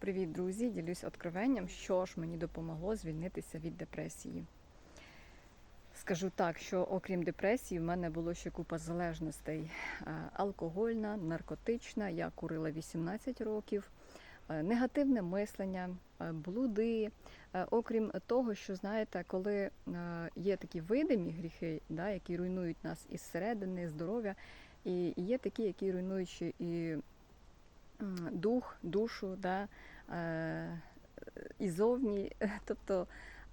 Привіт, друзі! Ділюсь откровенням, що ж мені допомогло звільнитися від депресії. Скажу так, що окрім депресії, в мене було ще купа залежностей: Е, алкогольна, наркотична. Я курила 18 років, е, негативне мислення, е, блуди. Окрім того, що знаєте, коли є такі видимі гріхи, да, які руйнують нас із середини, здоров'я, і є такі, які руйнують і дух, душу, да, е, і зовні. Тобто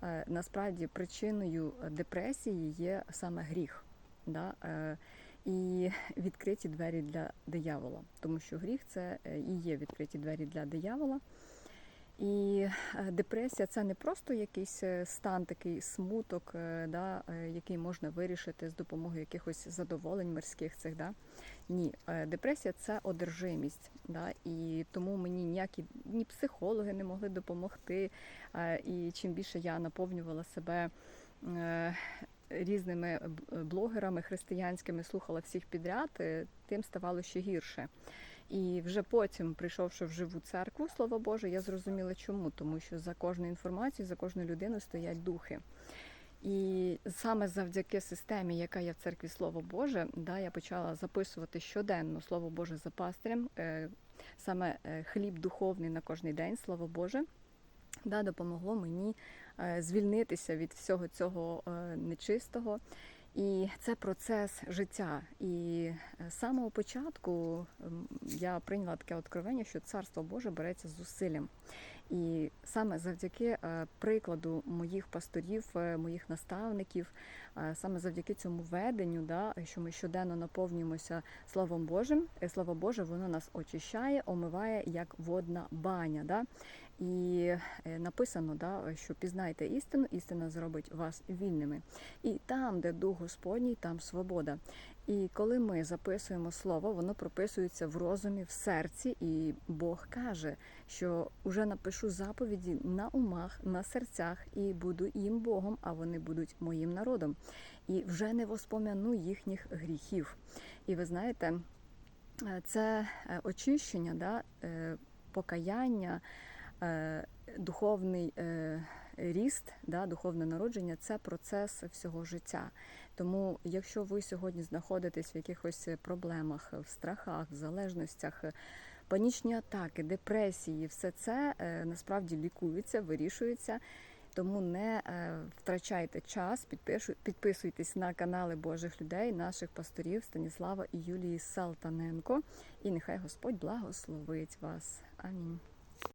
е, насправді причиною депресії є саме гріх. Да? е, І відкриті двері для диявола, тому що гріх це і є відкриті двері для диявола. І депресія це не просто якийсь стан, такий смуток, да, який можна вирішити з допомогою якихось задоволень мирських цих. Да. Ні, е, депресія це одержимість. Да, і тому мені ніякі ні психологи не могли допомогти. Е, І чим більше я наповнювала себе е, різними блогерами християнськими, слухала всіх підряд, тим ставало ще гірше. І вже потім, прийшовши в живу церкву, слово Боже, я зрозуміла, чому. Тому що за кожною інформацією, за кожною людиною стоять духи. І саме завдяки системі, яка є в церкві Слово Боже, да, я почала записувати щоденно Слово Боже за пастирем, е, саме е, хліб духовний на кожний день, Слово Боже. Да, допомогло мені е, звільнитися від всього цього нечистого. І це процес життя. І з самого початку я прийняла таке откровення, що царство Боже береться з зусиллям. І саме завдяки е, прикладу моїх пасторів, е, моїх наставників, е, саме завдяки цьому веденню, да, що ми щоденно наповнюємося Словом Божим, Слово Боже, воно нас очищає, омиває як водна баня. Да? І написано, да, що пізнайте істину, істина зробить вас вільними. І там, де Дух Господній, там свобода. І коли ми записуємо слово, воно прописується в розумі, в серці, і Бог каже, що уже напишу заповіді на умах, на серцях, і буду їм Богом, а вони будуть моїм народом. І вже не воспомяну їхніх гріхів. І ви знаєте, е, це е, очищення, да, е, покаяння, духовний ріст, да, духовне народження це процес всього життя. Тому, якщо ви сьогодні знаходитесь в якихось проблемах, в страхах, в залежностях, панічні атаки, депресії, все це е, насправді лікується, вирішується. Тому не е, втрачайте час, підписуйтесь на канали Божих людей, наших пасторів Станіслава і Юлії Салтаненко. І нехай Господь благословить вас. Амінь.